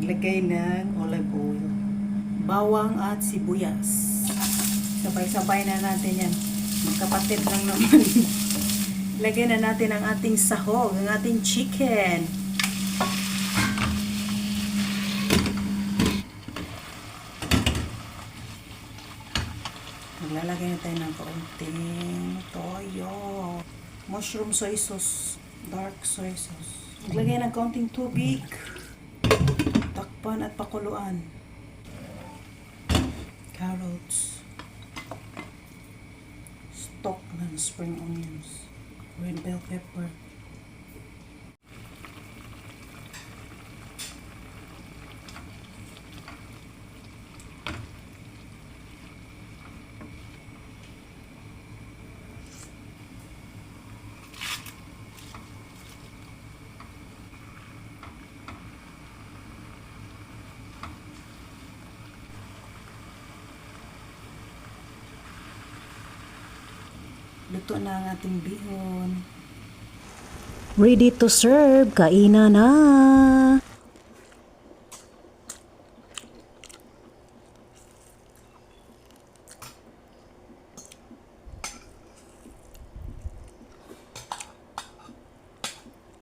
Maglagay ng olive oil. Bawang at sibuyas. Sabay-sabay na natin yan. Magkapatid lang naman. Lagyan na natin ang ating sahog, ang ating chicken. Maglalagay na tayo ng kaunting toyo. Mushroom soy sauce. Dark soy sauce. Maglagay ng kaunting tubig. Pakuluan. Carrots. Stock ng spring onions. Red bell pepper. Luto na ang ating bihon. Ready to serve, kainan na!